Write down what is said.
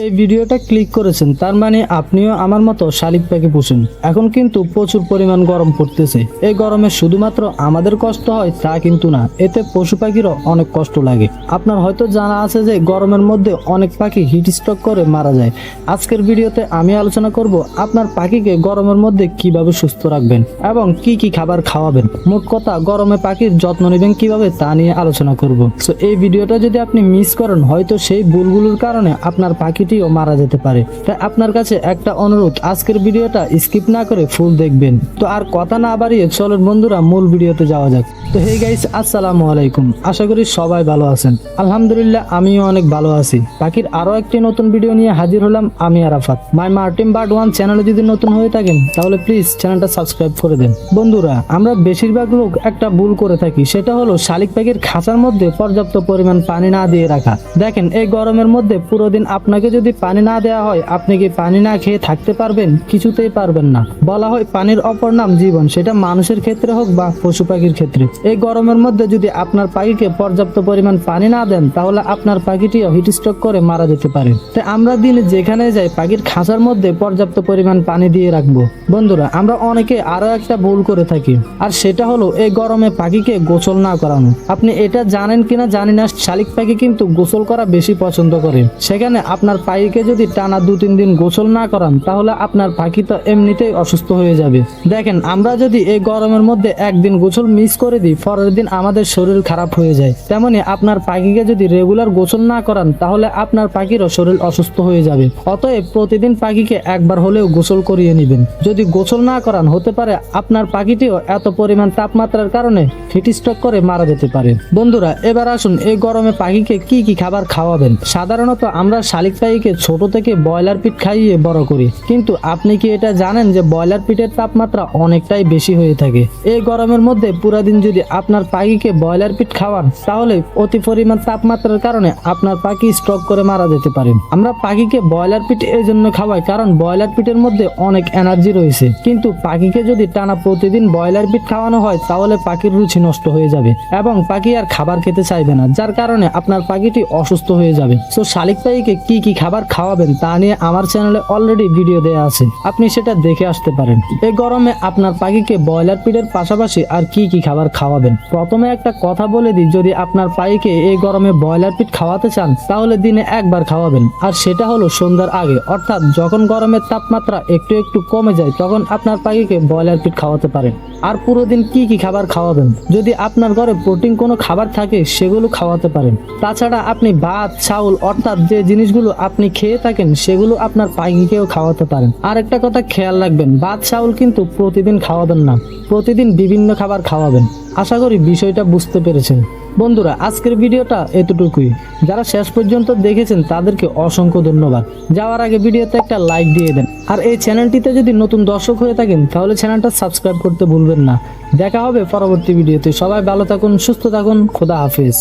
এই ভিডিওটা ক্লিক করেছেন, তার মানে আপনিও আমার মতো শালিক পাখি পুষেন। এখন কিন্তু প্রচুর পরিমাণ গরম পড়তেছে। এই গরমে শুধুমাত্র আমাদের কষ্ট হয় তা কিন্তু না, এতে পশু পাখিরও অনেক কষ্ট লাগে। আপনার হয়তো জানা আছে যে গরমের মধ্যে অনেক পাখি হিট স্ট্রোক করে মারা যায়। আজকের ভিডিওতে আমি আলোচনা করব আপনার পাখিকে গরমের মধ্যে কীভাবে সুস্থ রাখবেন এবং কি কি খাবার খাওয়াবেন। মোট কথা, গরমে পাখির যত্ন নেবেন কীভাবে তা নিয়ে আলোচনা করব। সো এই ভিডিওটা যদি আপনি মিস করেন, হয়তো সেই ভুলগুলোর কারণে আপনার পাখিটিও মারা যেতে পারে। তাই আপনার কাছে একটা অনুরোধ, আজকের ভিডিওটা স্কিপ না করে ফুল দেখবেন। তো আর কথা না বাড়িয়ে চলেন বন্ধুরা, মূল ভিডিওতে যাওয়া যাক। তো হে গাইস, আসসালামু আলাইকুম। আশা করি সবাই ভালো আছেন। আলহামদুলিল্লাহ, আমিও অনেক ভালো আছি। পাখির আরও একটি নতুন ভিডিও নিয়ে হাজির হলাম আমি Arafat. My Martin Bird one চ্যানেলে যদি নতুন হয়ে থাকেন, তাহলে প্লিজ চ্যানেলটা সাবস্ক্রাইব করে দেন। বন্ধুরা, আমরা বেশিরভাগ লোক একটা ভুল করে থাকি। সেটা হলো শালিক পাখির খাঁচার মধ্যে পর্যাপ্ত পরিমাণ পানি না দিয়ে রাখা। দেখেন, এই গরমের মধ্যে পুরো দিন আপনাকে যদি পানি না দেওয়া হয়, আপনি কি পানি না খেয়ে থাকতে পারবেন? কিছুতেই পারবেন না। বলা হয় পানির অপর নাম জীবন। সেটা মানুষের ক্ষেত্রে হোক বা পশু পাখির ক্ষেত্রে। এই গরমের মধ্যে যদি আপনার পাখিকে পর্যাপ্ত পরিমাণ পানি না দেন, তাহলে আপনার পাখিটিও হিট স্ট্রোক করে মারা যেতে পারে। তাই আমরা দিনে যেখানে যাই, পাখির খাঁচার মধ্যে পর্যাপ্ত পরিমাণ পানি দিয়ে রাখব। বন্ধুরা, আমরা অনেকে আরও একটা ভুল করে থাকি, আর সেটা হলো এই গরমে পাখিকে গোসল না করানো। আপনি এটা জানেন কিনা জানি না, শালিক পাখি কিন্তু গোসল করা বেশি পছন্দ করে। সেখানে আপনার পাখিকে যদি টানা দু তিন দিন গোসল না করান, তাহলে আপনার পাখি তো এমনিতেই অসুস্থ হয়ে যাবে। দেখেন, আমরা যদি এই গরমের মধ্যে একদিন গোসল মিস করে দিই, পরের দিন আমাদের শরীর খারাপ হয়ে যায়। তেমনি আপনার পাখিকে যদি রেগুলার গোসল না করান, তাহলে আপনার পাখিরও শরীর অসুস্থ হয়ে যাবে। অতএব প্রতিদিন পাখিকে একবার হলেও গোসল করিয়ে নেবেন। যদি গোসল না করান, হতে পারে আপনার পাখিটিও এত পরিমাণ তাপমাত্রার কারণে হিট স্ট্রোক করে মারা যেতে পারে। বন্ধুরা, এবার আসুন এই গরমে পাখিকে কি কি খাবার খাওয়াবেন। সাধারণত আমরা শালিক পাখিকে ছোট থেকে ব্রয়লার পিঠ খাইয়ে বড় করি। কিন্তু আপনি কি এটা জানেন যে ব্রয়লার পিঠের তাপমাত্রা অনেকটাই বেশি হয়ে থাকে? এই গরমের মধ্যে পুরা দিন যদি আপনার পাখিকে ব্রয়লার পিঠ খাওয়ান, তাহলে অতি পরিমাণ তাপমাত্রার কারণে আপনার পাখি স্ট্রোক করে মারা যেতে পারে। আমরা পাখিকে ব্রয়লার পিঠ এই জন্য খাওয়াই কারণ ব্রয়লার পিঠের মধ্যে অনেক এনার্জি রয়েছে। কিন্তু পাখিকে যদি টানা প্রতিদিন ব্রয়লার পিঠ খাওয়ানো হয়, তাহলে পাখির রুচি নষ্ট হয়ে যাবে এবং পাখি আর খাবার খেতে চাইবে না, যার কারণে আপনার পাখিটি অসুস্থ হয়ে যাবে। তো শালিক পাখিকে কি কি খাবার খাওয়াবেন, তা নিয়ে আমার চ্যানেলে অলরেডি ভিডিও দেওয়া আছে। আপনি সেটা দেখে আসতে পারেন। এই গরমে আপনার পাখিকে ব্রয়লার পিঠের পাশাপাশি আর কি কি খাবার খাওয়াবেন? প্রথমে একটা কথা বলে দিই, যদি আপনার পাখিকে এই গরমে ব্রয়লার পিঠ খাওয়াতে চান, তাহলে দিনে একবার খাওয়াবেন। আর সেটা হলো সন্ধ্যার আগে। অর্থাৎ যখন গরমের তাপমাত্রা একটু একটু কমে যায়, তখন আপনার পাখিকে ব্রয়লার পিঠ খাওয়াতে পারেন। আর পুরো দিন কি কি খাবার খাওয়াবেন? যদি আপনার ঘরে প্রোটিন কোনো খাবার থাকে, সেগুলো খাওয়াতে পারেন। তাছাড়া আপনি ভাত, চাউল, অর্থাৎ যে জিনিসগুলো আপনি খেয়ে থাকেন, সেগুলো আপনার পাখিকেও খাওয়াতে পারেন। আর একটা কথা, খেয়াল রাখবেন, ভাত, চাউল কিন্তু প্রতিদিন খাওয়াবেন না। প্রতিদিন বিভিন্ন খাবার খাওয়াবেন। আশা করি বিষয়টা বুঝতে পেরেছেন। বন্ধুরা, আজকের ভিডিওটা এতটুকুই। যারা শেষ পর্যন্ত দেখেছেন, তাদেরকে অসংখ্য ধন্যবাদ। যাওয়ার আগে ভিডিওতে একটা লাইক দিয়ে দেন। আর এই চ্যানেলটিতে যদি নতুন দর্শক হয়ে থাকেন, তাহলে চ্যানেলটা সাবস্ক্রাইব করতে ভুলবেন না। দেখা হবে পরবর্তী ভিডিওতে। সবাই ভালো থাকুন, সুস্থ থাকুন, খোদা হাফেজ।